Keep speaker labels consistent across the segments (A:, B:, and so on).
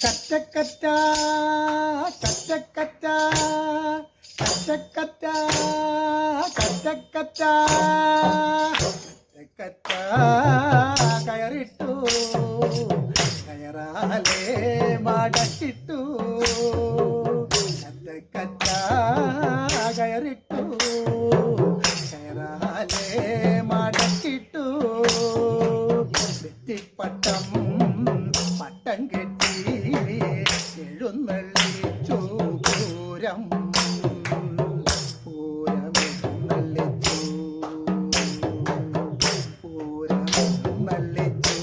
A: കറ്റക്കറ്റ കറ്റക്കറ്റ കറ്റക്കറ്റ കറ്റക്കറ്റ കറ്റക്കറ്റ കയറിട്ടു കയറാലേ മടക്കിട്ടു. കറ്റക്കറ്റ കയറിട്ടു കയറാലേ മടക്കിട്ടു. നെറ്റിപ്പട്ടം എഴുന്നള്ളിച്ചു പൂരം പൂരമെഴുന്നള്ളിച്ചു പൂരമെഴുന്നള്ളിച്ചു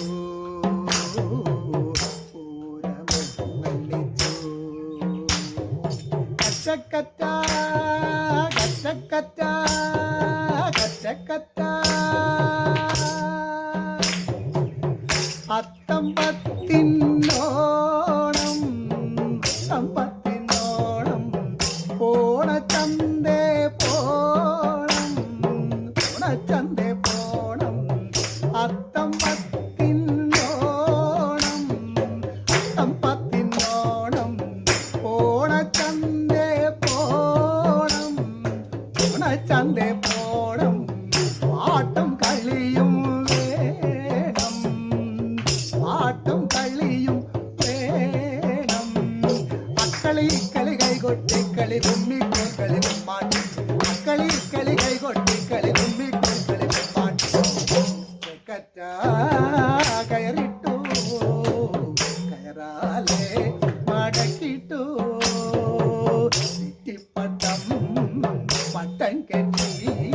A: പൂരമെഴുന്നള്ളിച്ചു കച്ചക്കറ്റ கொண்டே போனம் பாட்டம் கழியும் வேடம். பாட்டம் கழியும் வேடம். அக்களி இக்களி கை கொட்டி களி கும்மி களி கும்மாட்டி அக்களி இக்களி கை கொட்டி களி கும்மி Sim.